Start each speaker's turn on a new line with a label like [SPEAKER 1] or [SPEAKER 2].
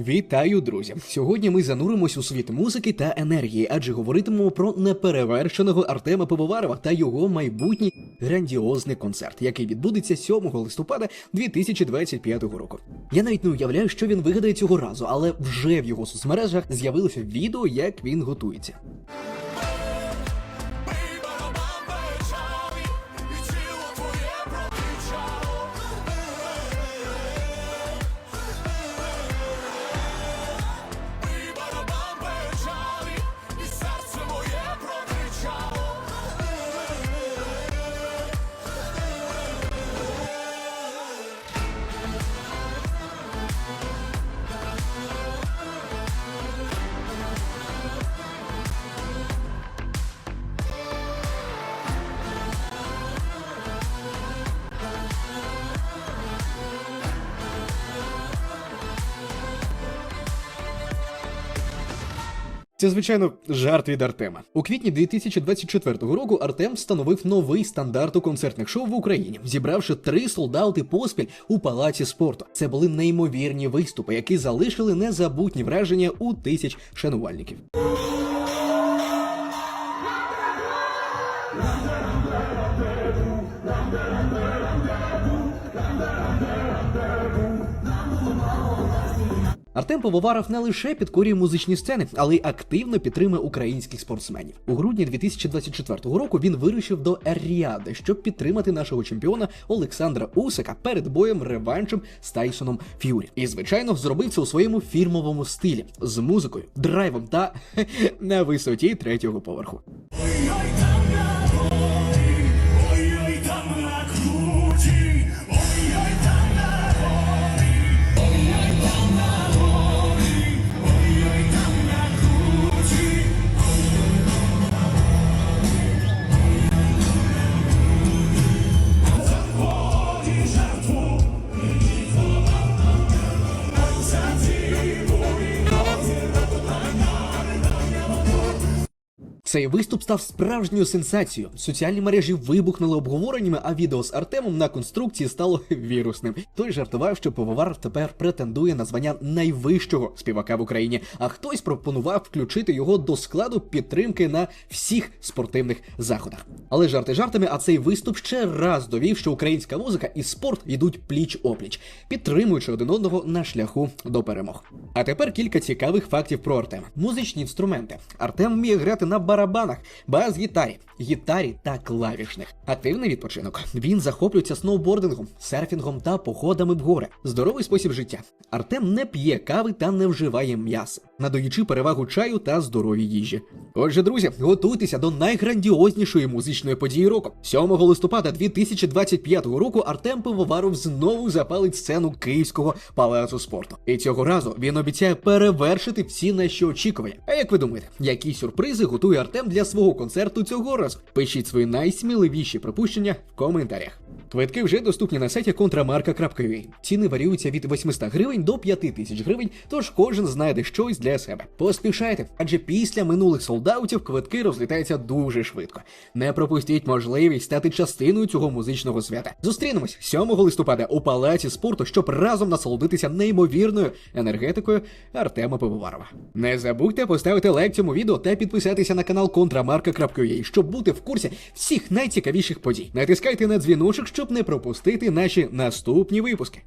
[SPEAKER 1] Вітаю, друзі! Сьогодні ми зануримось у світ музики та енергії, адже говоритимемо про неперевершеного Артема Пивоварова та його майбутній грандіозний концерт, який відбудеться 7 листопада 2025 року. Я навіть не уявляю, що він вигадає цього разу, але вже в його соцмережах з'явилося відео, як він готується. Це, звичайно, жарт від Артема. У квітні 2024 року Артем встановив новий стандарт у концертних шоу в Україні, зібравши три солдати поспіль у палаці спорту. Це були неймовірні виступи, які залишили незабутні враження у тисяч шанувальників. Артем Пивоваров не лише підкорює музичні сцени, але й активно підтримує українських спортсменів. У грудні 2024 року він вирушив до Ер-Ріади, щоб підтримати нашого чемпіона Олександра Усика перед боєм реваншем з Тайсоном Ф'юрі. І звичайно зробив це у своєму фірмовому стилі з музикою, драйвом та на висоті третього поверху. Цей виступ став справжньою сенсацією. Соціальні мережі вибухнули обговореннями, а відео з Артемом на конструкції стало вірусним. Той жартував, що пивовар тепер претендує на звання найвищого співака в Україні, а хтось пропонував включити його до складу підтримки на всіх спортивних заходах. Але жарти жартами, а цей виступ ще раз довів, що українська музика і спорт йдуть пліч опліч, підтримуючи один одного на шляху до перемог. А тепер кілька цікавих фактів про Артема. Музичні інструменти. Артем вміє грати на барабанах, бас-гітарі, гітарі та клавішних. Активний відпочинок. Він захоплюється сноубордингом, серфінгом та походами в гори. Здоровий спосіб життя. Артем не п'є кави та не вживає м'яса, надаючи перевагу чаю та здоровій їжі. Отже, друзі, готуйтеся до найграндіознішої музичної події року. 7 листопада 2025 року Артем Пивоваров знову запалить сцену Київського палацу спорту. І цього разу він обіцяє перевершити всі наші очікування. А як ви думаєте, які сюрпризи готує Артем для свого концерту цього разу? Пишіть свої найсміливіші припущення в коментарях. Квитки вже доступні на сайті контрамарка.ua. Ціни варіюються від 800 гривень до 5000 гривень, тож кожен знайде щось для себе. Поспішайте, адже після минулих солдаутів квитки розлітаються дуже швидко. Не пропустіть можливість стати частиною цього музичного свята. Зустрінемось 7 листопада у палаці спорту, щоб разом насолодитися неймовірною енергетикою Артема Пивоварова. Не забудьте поставити лайк цьому відео та підписатися на канал контрамарка.ua, щоб бути в курсі всіх найцікавіших подій. Натискайте на дзвіночок, щоб не пропустити наші наступні випуски.